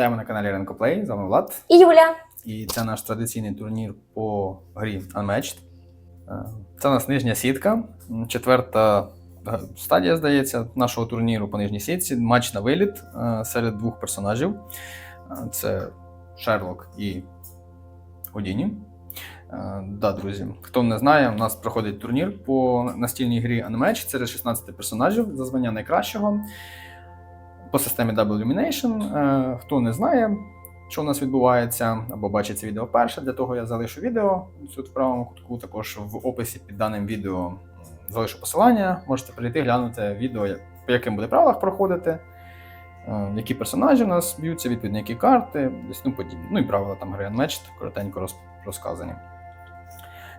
Вітаємо на каналі Ренко Плей. З вами Влад. І Юля. І це наш традиційний турнір по грі Unmatched. Е, Це у нас нижня сітка, четверта е, стадія, здається, нашого турніру по нижній сітці. Матч на виліт е, серед двох персонажів. Це Шерлок і Годіні. Е, Да, друзі, хто не знає, у нас проходить турнір по настільній грі Unmatched серед 16 персонажів за звання найкращого по системі Double Illumination. Е, Хто не знає, що у нас відбувається, або бачить це відео вперше, для того я залишу відео тут в правому кутку. Також в описі під даним відео залишу посилання. Можете перейти, глянути відео, по яким буде правилах проходити, е, які персонажі у нас б'ються, відповідно, які карти, десь ну подібне. Ну і правила там гри Unmatched коротенько розказані.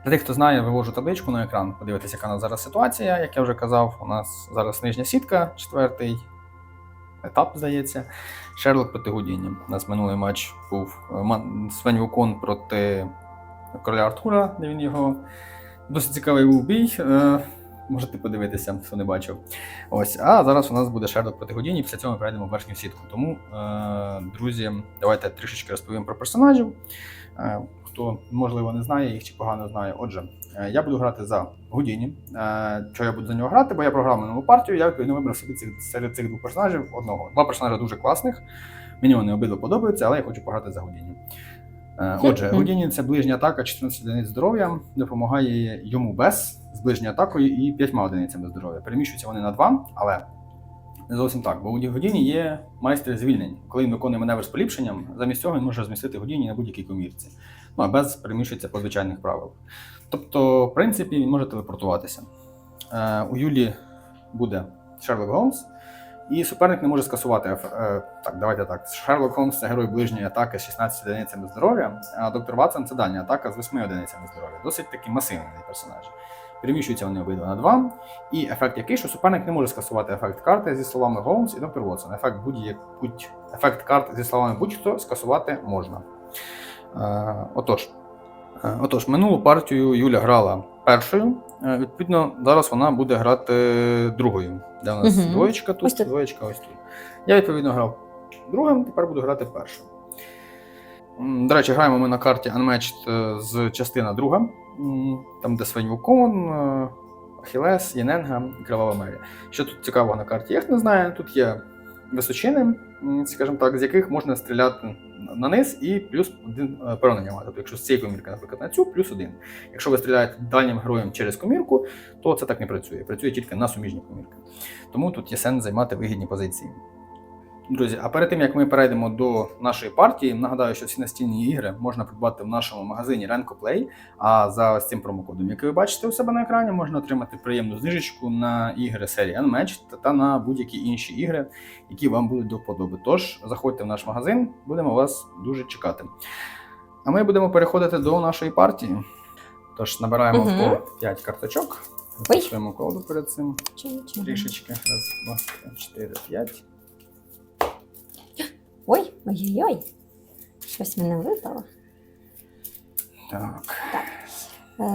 Для тих, хто знає, вивожу табличку на екран, подивитися, яка у нас зараз ситуація. Як я вже казав, у нас зараз нижня сітка, четвертий етап, здається. Шерлок проти Гудіні. У нас минулий матч був е, Свен Вукон проти короля Артура, де він його досить цікавий був бій. Е, Можете подивитися, хто не бачив. Ось, а зараз у нас буде Шерлок проти Гудіні. Після цього ми перейдемо в верхню сітку. Тому, е, друзі, давайте трішечки розповім про персонажів. Хто можливо не знає їх чи погано знає. Отже, е, я буду грати за Гудіні. Е, Чого я буду за нього грати? Бо я програв минулу партію. Я відповідно вибрав собі цих, серед цих двох персонажів одного. Два персонажі дуже класних. Мені вони обидва подобаються, але я хочу пограти за Гудіні. Е, Отже. Гудіні це ближня атака, 14 одиниць здоров'я, допомагає йому без з ближньою атакою і 5 одиницями здоров'я. Переміщуються вони на 2, але не зовсім так, бо у Гудіні є майстер звільнень. Коли він виконує маневр з поліпшенням, замість цього він може розмістити Гудіні на будь-якій комірці. Ну а без переміщується по звичайних правилах. Тобто, в принципі, він може телепортуватися. Е, у Юлі буде Шерлок Голмс, і суперник не може скасувати. е, так, давайте так. Шерлок Холмс це герой ближньої атаки з 16 одиницями здоров'я, а доктор Ватсон це дальня атака з 8 одиницями здоров'я. Досить таки масивний персонаж. Переміщуються вони обидва на 2. І ефект який, що суперник не може скасувати ефект карти зі словами Голмс і доктор Ватсон. Ефект будь-як будь ефект карт зі словами будь-хто скасувати можна. Е, отож, Е, Отож, минулу партію Юля грала першою. Е, Відповідно, зараз вона буде грати другою. Де у нас Мгм. двоєчка тут, Ось тут. двоєчка ось тут. Я відповідно грав другим, тепер буду грати першою. До речі, граємо ми на карті Unmatched з частина друга, там де Свень Вукон, е, Ахілес, Єненга і Кривава Мері. Що тут цікавого на карті, я не знаю. Тут є височини, скажімо так, з яких можна стріляти на низ і плюс один е, поранення мати. Тобто, якщо з цієї комірки, наприклад, на цю, плюс один. Якщо ви стріляєте дальнім героєм через комірку, то це так не працює. Працює тільки на суміжні комірки. Тому тут є сенс займати вигідні позиції. Друзі, а перед тим як ми перейдемо до нашої партії, нагадаю, що всі настільні ігри можна придбати в нашому магазині Renko Play. А за ось цим промокодом, який ви бачите у себе на екрані, можна отримати приємну знижечку на ігри серії Unmatched та на будь-які інші ігри, які вам будуть до вподоби. Тож заходьте в наш магазин, будемо вас дуже чекати. А ми будемо переходити до нашої партії. Тож набираємо Мгм. по 5 карточок. Записуємо коду перед цим трішечки. Раз, два, три, чотири, п'ять. Ой, ой-ой-ой. Щось мене випало. Так. так.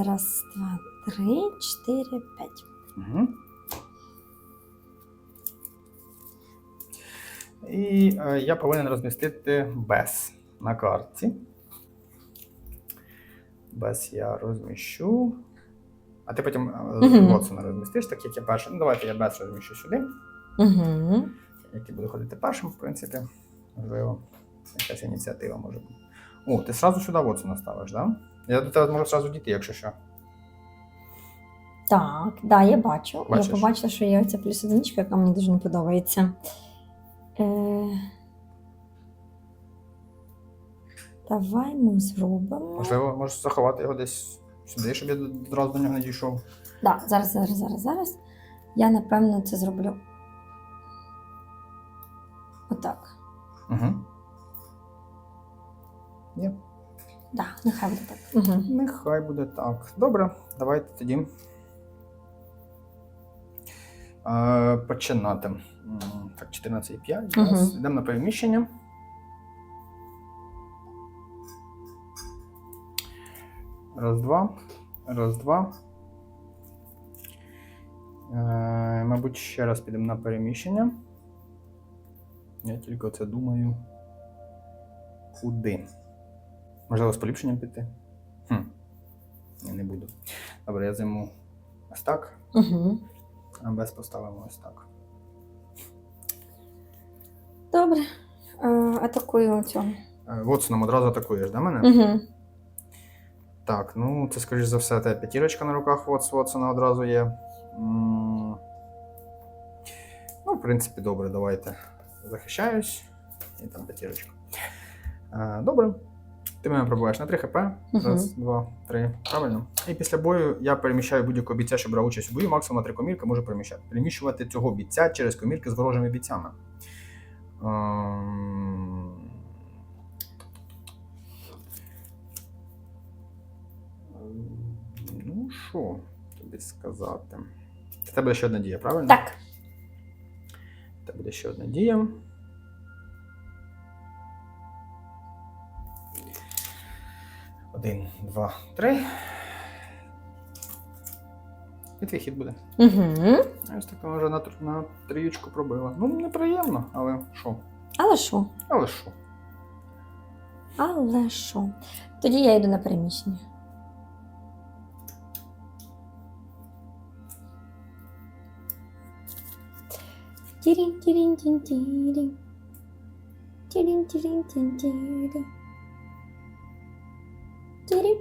Раз, два, три, чотири, п'ять. Угу. І е, я повинен розмістити без на карті. Без я розміщу. А ти потім е, Мгм. Вотсона розмістиш, так як я перший. Ну, давайте я без розміщу сюди. Угу. Який буду ходити першим, в принципі. Можливо, якась ініціатива може бути. О, ти одразу сюди Вотсона ставиш, так? Да? Я до тебе можу одразу дійти, якщо що. Так, да, я бачу. Бачиш? Я побачила, що є оця плюс одиничка, яка мені дуже не подобається. Е... Давай ми зробимо. Можливо, можеш заховати його десь сюди, щоб я одразу до нього не дійшов. Да, зараз, зараз, зараз, зараз. Я напевно це зроблю. Угу. Є. Да, нехай буде так. Угу. Нехай буде так. Добре, давайте тоді. Е, починати. Так, 14,5. Мгм. Зараз Йдемо на переміщення. Раз, два. Раз, два. Е, мабуть, ще раз підемо на переміщення. Я тільки це думаю. куди? Можливо, з поліпшенням піти? Хм. Ні, не буду. Добре, я займу ось так, Угу. а без поставимо ось так. Добре. Е, атакую цього. Е, Вотсоном одразу атакуєш, да, мене? Угу. Так, ну це, скоріш за все, те п'ятірочка на руках Вотс Вотсона одразу є. М, Ну, в принципі, добре, давайте. Захищаюсь. І там п'ятірочка. Е, Добре. Ти мене пробуваєш на 3 хп. Раз, два, три. Правильно. І після бою я переміщаю будь-якого бійця, що брав участь у бою, максимум на три комірки можу переміщати. Переміщувати цього бійця через комірки з ворожими бійцями. Ем, Ну, що тобі сказати? Це буде ще одна дія, правильно? Так. Це буде ще одна дія. Один, два, три. І твій хід буде. Угу. Ось так вона вже на, на трієчку пробила. Ну, неприємно, але що? Але що? Але що? Але що? Тоді я йду на переміщення. Тірін, тірін, тін, тірін. Тірін, тірін, тін, тірін. Тірін.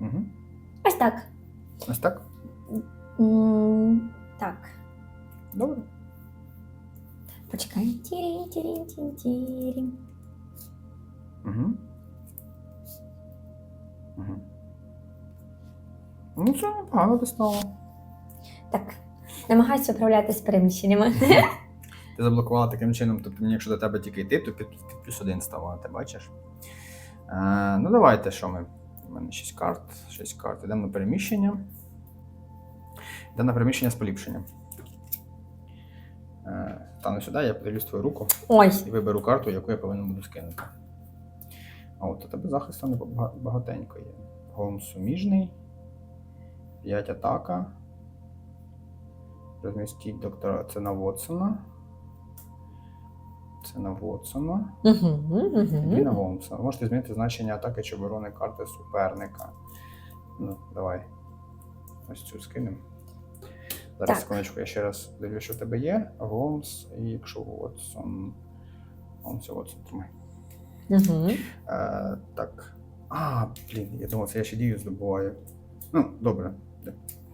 Угу. Ось так. Ось так? М, Так. Добре. Почекай. Тірін, тірін, тін, тірін. Угу. Угу. Ну, це непогано достало. Так. Намагайся управляти з переміщеннями. Ти заблокувала таким чином, тобто мені, якщо до тебе тільки йти, то під, під плюс один ставати, бачиш? Е, ну, давайте, що ми? У мене 6 карт, 6 карт. Йдемо на переміщення. Йдемо на переміщення з поліпшенням. Е, стану сюди, я подивлюсь твою руку Ой. і виберу карту, яку я повинен буду скинути. А от у тебе захисту не багатенько є. Голм суміжний, 5 атака. Розмістіть доктора. Це Вотсона. Це на Вотсона. Угу, І на угу. Ви можете змінити значення атаки чи оборони карти суперника. Ну, давай. Ось цю скинемо. Зараз секундочку, я ще раз дивлюся, що в тебе є. Голмс, і якщо Вотсон. Голмс і Вотсон, тримай. Угу. Е, так. А, блін, я думав, це я ще дію здобуваю. Ну, добре.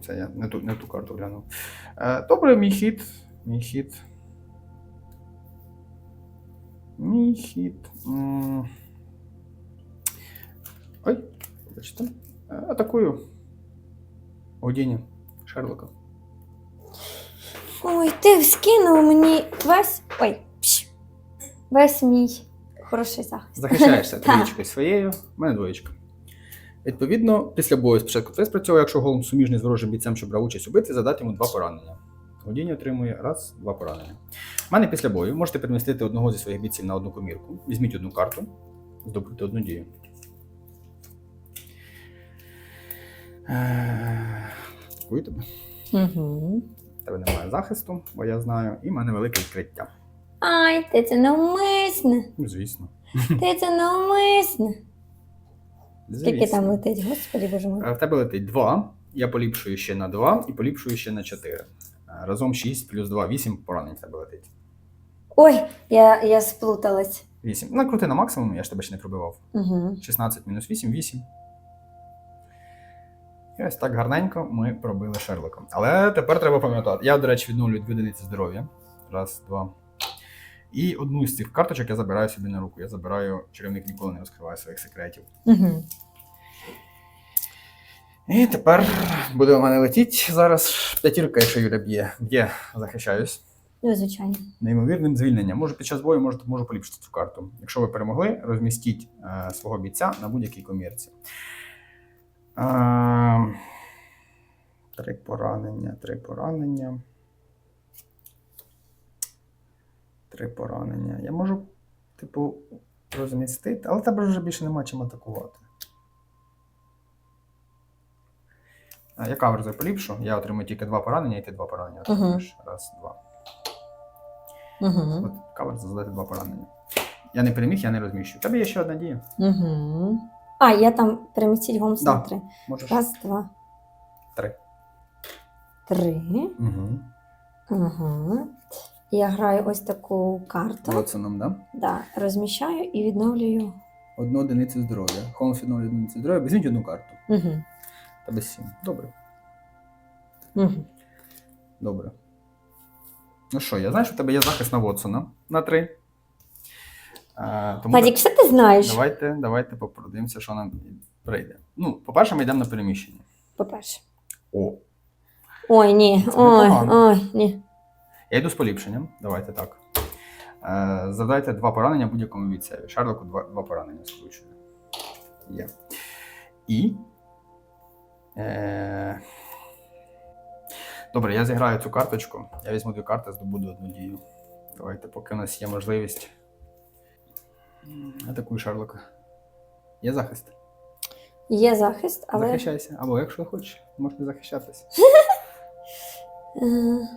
Це я не ту, не ту карту глянув. Е, добре, мій хід. Мій хід. Мій хід. Ой, вибачте. Е, Атакую. Годіні. Шерлока. Ой, ти скинув мені весь. Ой, пш, весь мій хороший захист. Захищаєшся трієчкою своєю, в мене двоєчка. Відповідно, після бою спочатку це спрацьовує, якщо голом суміжний з ворожим бійцем, що брав участь у битві, задати йому два поранення. Годіння отримує раз, два поранення. У мене після бою можете перемістити одного зі своїх бійців на одну комірку. Візьміть одну карту, здобути одну дію. Е, тебе. Угу. Тебе немає захисту, бо я знаю, і в мене велике відкриття. Ай, ти це навмисне. Ну, звісно. Ти це навмисне. Скільки там летить, господи боже мой. Е, В тебе летить 2, я поліпшую ще на 2 і поліпшую ще на 4. Разом 6 плюс 2, 8 поранень в тебе летить. Ой, я, я сплуталась. 8. Накрути на максимум, я ж тебе ще не пробивав. Угу. 16 мінус 8, 8. І ось так гарненько ми пробили Шерлоком. Але тепер треба пам'ятати. Я, до речі, відновлюю 2 одиниці здоров'я. Раз, два. І одну з цих карточок я забираю собі на руку. Я забираю, чарівник ніколи не розкриває своїх секретів. Угу. І тепер буде у мене летіть зараз п'ятірка, якщо Юля б'є. Б'є, захищаюсь. Ну, звичайно. Неймовірним звільненням. Можу під час бою можу, можу поліпшити цю карту. Якщо ви перемогли, розмістіть е, свого бійця на будь-якій комірці. Е, три поранення, три поранення. Три поранення. Я можу, типу, розмістити, але тебе вже більше нема чим атакувати. Я каверзою поліпшу, я отримую тільки два поранення, і ти два поранення отримуєш. Раз, два. Угу. От кавер задати два поранення. Я не переміг, я не розміщу. У тебе є ще одна дія. Угу. А, я там перемістіть гомс Да. три. Можеш. Раз, два, Три. три. Угу. Ага. Я граю ось таку карту. Вотсоном, да? Да, розміщаю і відновлюю. Одну одиницю здоров'я. Холмс відновлює одиницю здоров'я. Візьміть одну карту. Угу. Тебе сім. Добре. Угу. Добре. Ну що, я знаю, що в тебе є захист на Вотсона на три. Тому Вадік, що ти знаєш? давайте, давайте подивимося, що нам прийде. Ну, по-перше, ми йдемо на переміщення. По-перше. О. Ой, ні. Це Ой, ой, ні. Я йду з поліпшенням. Давайте так. Е, завдайте два поранення будь-якому бійцеві. Шарлоку два, два поранення скручую. Є. І. Е... Добре, я зіграю цю карточку. Я візьму дві карти, здобуду одну дію. Давайте, поки у нас є можливість. Атакую Шарлока. Є захист? Є захист, але. Захищайся. Або якщо хочеш, можете захищатися. Е,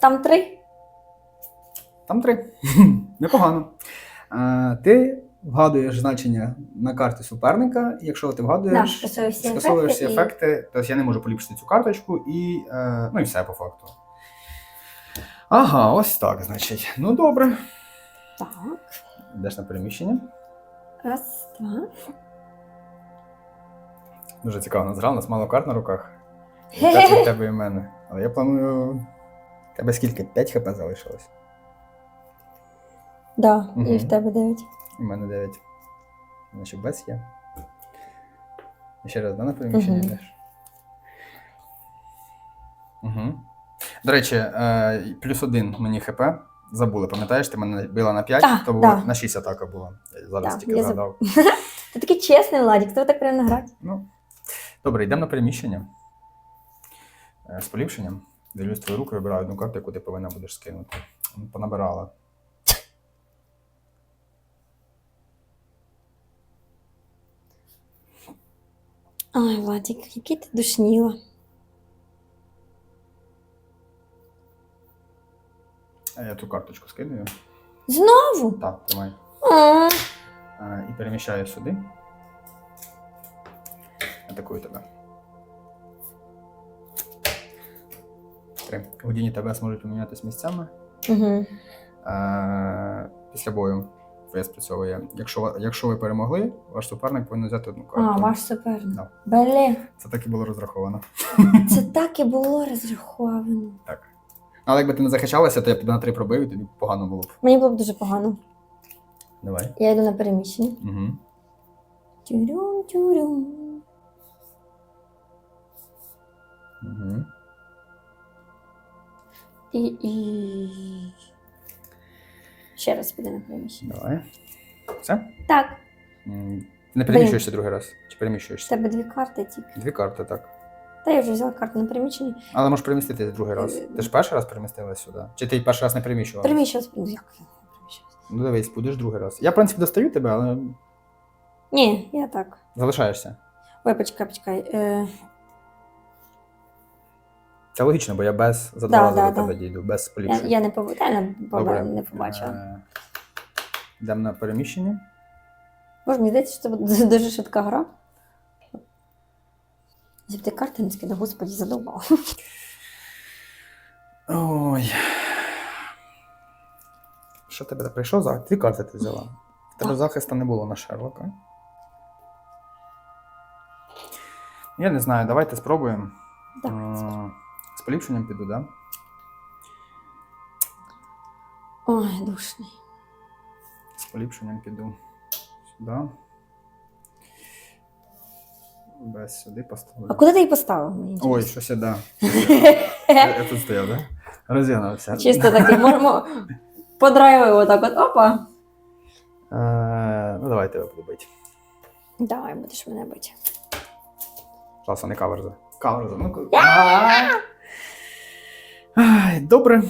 Там три. Там три. Непогано. Е, ти вгадуєш значення на карті суперника, і якщо ти Да, вгадуєш, скасовуєш всі скасовуєш всі ефекти і- ефекти, тобто я не можу поліпшити цю карточку і. Е, ну і все по факту. Ага, ось так, значить. Ну добре. Так. Йдеш на переміщення. Раз, два. Дуже цікаво, у нас гра, у нас мало карт на руках. П'ять від тебе і мене. Але я планую. Тебе скільки? 5 хп залишилось. Да, і в тебе дев'ять. У мене 9. Значить, без є. Ще раз, да, на переміщення Мгм. йдеш. Угу. До речі, е, плюс один мені хп. Забули, пам'ятаєш, ти мене била на 5, Так, то було так. на 6 атака була. Я зараз Так, тільки я згадав. Ти такий чесний, Владик, тебе так приємно грати. Ну, добре, йдемо на переміщення. Е, З поліпшенням. Дивлюсь твою руку, вибираю одну карту, яку ти повинна будеш скинути. Понабирала. Ай, Владик, який ти душніла. А я цю карточку скидаю. Знову? Так, тримай. А, і переміщаю сюди. Атакую тебе. Три. Годіні тебе зможуть помінятися місцями. Угу. Е, після бою ФС спрацьовує. Якщо, якщо ви перемогли, ваш суперник повинен взяти одну карту. А, ваш суперник. Да. Блін, Це так і було розраховано. це так і було розраховано. Так. Але якби ти не захищалася, то я б на три пробив, і тобі погано було б. Мені було б дуже погано. Давай. Я йду на переміщення. Угу. Тюрюм, тюрюм. Угу. І, і... Ще раз піду на переміщення. Давай. Все? Так, М, не переміщуєшся другий раз? Чи в переміщуєшся? тебе дві карти тільки. Дві карти, так. Та я вже взяла карту на переміщення. Але можеш переміститись другий раз. Ти ж перший раз перемістилась сюди? Чи ти перший раз не переміщувала? Переміщилась. Ну, як я не? Ну дивись, будеш другий раз. Я, в принципі, достаю тебе, але Ні, я так. залишаєшся. Ой, почекай, почекай. Е, Це логічно, бо я без за два Да, рази да, до да. тебе дійду, без я, я не я не, Добре. не побачила. Е, Йдемо на переміщення. Може, мені здається, що це буде дуже швидка гра. Якщо б ти карти не скидав, господі, задовбав. Ой. Що тебе так прийшов? За дві карти ти взяла. В тебе захисту не було на Шерлока. Я не знаю, давайте спробуємо. Давай, М, З поліпшенням піду, так? Да? Ой, душний. З поліпшенням піду сюди. Без сюди поставлю. А куди ти її поставив? Мені Ой, щось я да. Я, тут стояв, да? Розігнався. Чисто такий, можемо подрайвив отак от, опа. Е, ну, давай тебе буду бити. Давай, будеш мене бити. Класно, не каверза. Каверза, ну! Ай, Добре,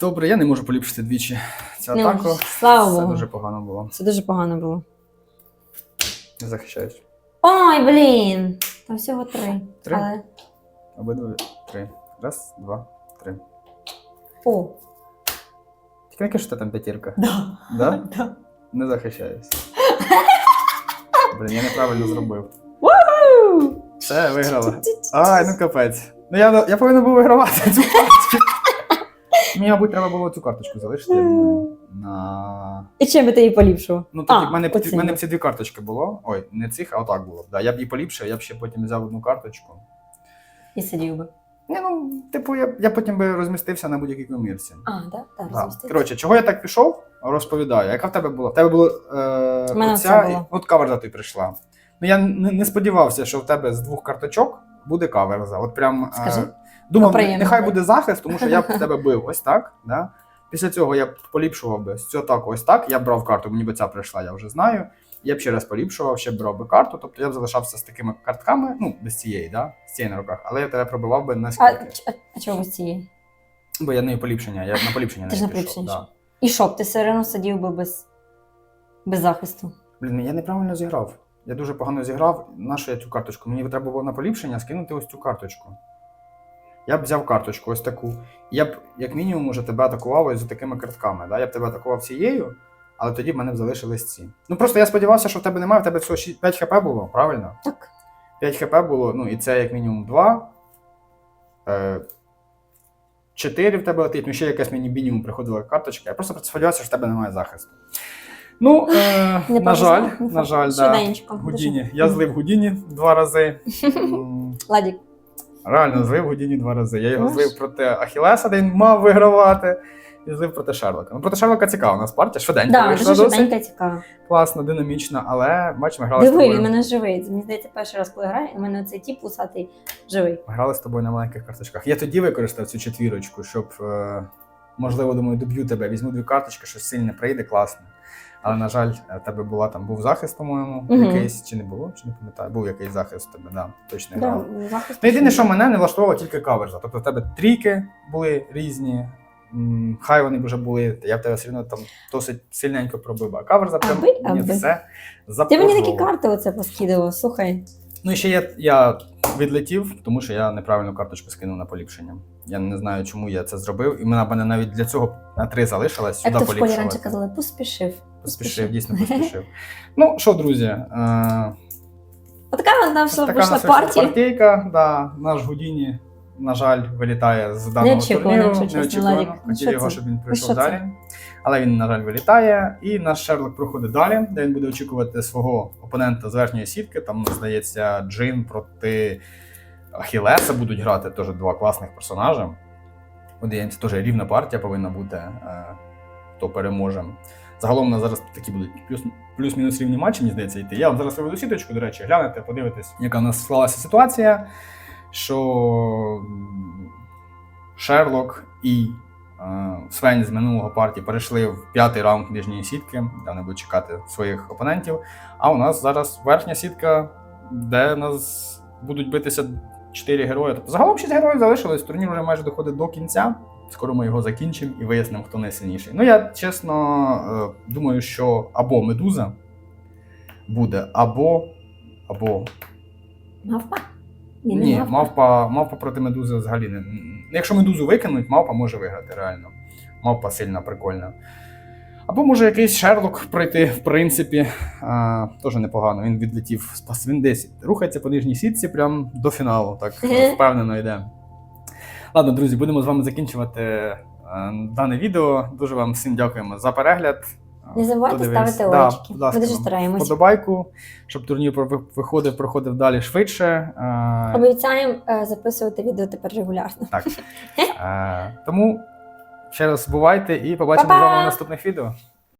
добре, я не можу поліпшити двічі цю Ну, атаку. слава Це Богу. дуже погано було. Це дуже погано було. Не захищаюсь. Ой, блін! Там всього три. Три? Але... Обидва три. Раз, два, три. О, Скільки ж ти там п'ятірка? Да. Да? Да. Не захищаюсь. Блін, я неправильно зробив. Все, виграла. Ай, ну капець. Ну я, я повинен був вигравати цю карточку. Мені, мабуть, треба було цю карточку залишити. я думаю, На... І чим би ти її поліпшив? Ну, тоді в мене, б- в мене б ці дві карточки було. Ой, не цих, а отак було. Да. Я б її поліпшив, я б ще потім взяв одну карточку. І сидів би. Ні, ну, типу, я, я потім би розмістився на будь-якій комірці. А, да? Так, Да. розмістити. Коротше, чого я так пішов, розповідаю. Яка в тебе була? В тебе було. Е, оця, було. От каверза ти прийшла. Ну я не, не сподівався, що в тебе з двох карточок буде каверза. От прям. Скажи. Е, думав, Ну, приємно нехай буде. захист, тому що я б в тебе бив ось так. Да? Після цього я б поліпшував би з так, ось так. Я б брав карту, мені би ця прийшла, я вже знаю. Я б ще раз поліпшував, ще б брав би карту. Тобто я б залишався з такими картками, ну, без цієї, да? з цієї на руках, але я тебе пробивав би на А, скільки. ч- а, а чого з цієї? Бо я не поліпшення, я на поліпшення Ти ж не на пішов. поліпшення Да. І що б, ти все одно сидів би без, без захисту. Блін, я неправильно зіграв. Я дуже погано зіграв. Нашу я цю карточку? Мені треба було на поліпшення скинути ось цю карточку. Я б взяв карточку, ось таку. Я б, як мінімум, уже тебе атакував ось за такими картками. Да? Я б тебе атакував цією, але тоді в мене б залишились ці. Ну просто я сподівався, що в тебе немає, в тебе всього 6 5 хп було, правильно? Так. 5 хп було, ну і це як мінімум 2. Е, 4 в тебе летить, ну ще якась мені мінімум приходила карточка. Я просто сподівався, що в тебе немає захисту. Ну, е, Не на жаль, на жаль, да. Гудіні. Я злив Гудіні два рази. Ладік, Реально злив Гудіні два рази. Я його злив проти Ахілеса, де він мав вигравати. І злив проти Шерлока. Ну, проти Шерлока цікава у нас партія. Швиденько да, вийшла досить. цікаво. Класно, динамічно, але бач, ми грали з Диви, тобою. він мене живий. Мені здається, перший раз, коли грає, у мене цей тіп усатий живий. Ми грали з тобою на маленьких карточках. Я тоді використав цю четвірочку, щоб, е, можливо, думаю, доб'ю тебе, візьму дві карточки, щось сильне прийде, класне. Але, на жаль, в тебе була там був захист, по-моєму, Мгм. якийсь, чи не було, чи не пам'ятаю. Був якийсь захист у тебе, да, точно Да, грав. захист Ну, єдине, що мене не влаштовувало тільки каверза. Тобто в тебе трійки були різні, хай вони б вже були, я в тебе все одно там досить сильненько пробив. А каверза прям Аби, мені все Ти мені такі карти оце поскидував, слухай. Ну і ще я, я відлетів, тому що я неправильну карточку скинув на поліпшення. Я не знаю, чому я це зробив. І мене мене навіть для цього на три залишилось Як сюди то в школі раніше казали, поспішив. Поспішив, дійсно поспішив. Ну що, друзі, е, Отака вона все вийшла партія. партійка. Да, наш Гудіні, на жаль, вилітає з даного Неочікувано, турніру. якщо чесно, Хотів його, це? щоб він пройшов що це? далі. Але він, на жаль, вилітає. І наш Шерлок проходить далі, де він буде очікувати свого опонента з верхньої сітки. Там, здається, Джин проти Ахілеса будуть грати теж два класних персонажа. Подивимося, теж рівна партія повинна бути, е, хто переможе. Загалом у нас зараз такі будуть плюс, плюс-мінус рівні матчі, мені здається, йти. Я вам зараз виведу сіточку, до речі, глянете, подивитесь, яка у нас склалася ситуація, що Шерлок і е, Свен з минулого партії перейшли в п'ятий раунд нижньої сітки, де вони будуть чекати своїх опонентів. А у нас зараз верхня сітка, де нас будуть битися чотири герої. Тобто загалом шість героїв залишилось. Турнір вже майже доходить до кінця. Скоро ми його закінчимо і вияснимо, хто найсильніший. Ну, я чесно е, думаю, що або медуза буде, або. або. Мавпа? Не Ні, мавпа. мавпа, мавпа проти медузи взагалі не. Якщо медузу викинуть, мавпа може виграти реально. Мавпа сильна, прикольна. Або може якийсь Шерлок пройти, в принципі. А, теж непогано. Він відлетів спас. Він десь рухається по нижній сітці прям до фіналу. Так впевнено йде. Ладно, друзі, будемо з вами закінчувати е, дане відео. Дуже вам всім дякуємо за перегляд. Не забувайте Хто ставити Да, лайки. ласка, Ми дуже вам стараємось. Вподобайку, щоб турнір виходив, проходив далі швидше. Е, Обіцяємо е, записувати відео тепер регулярно. Так. Тому ще раз бувайте і побачимо з вами в наступних відео.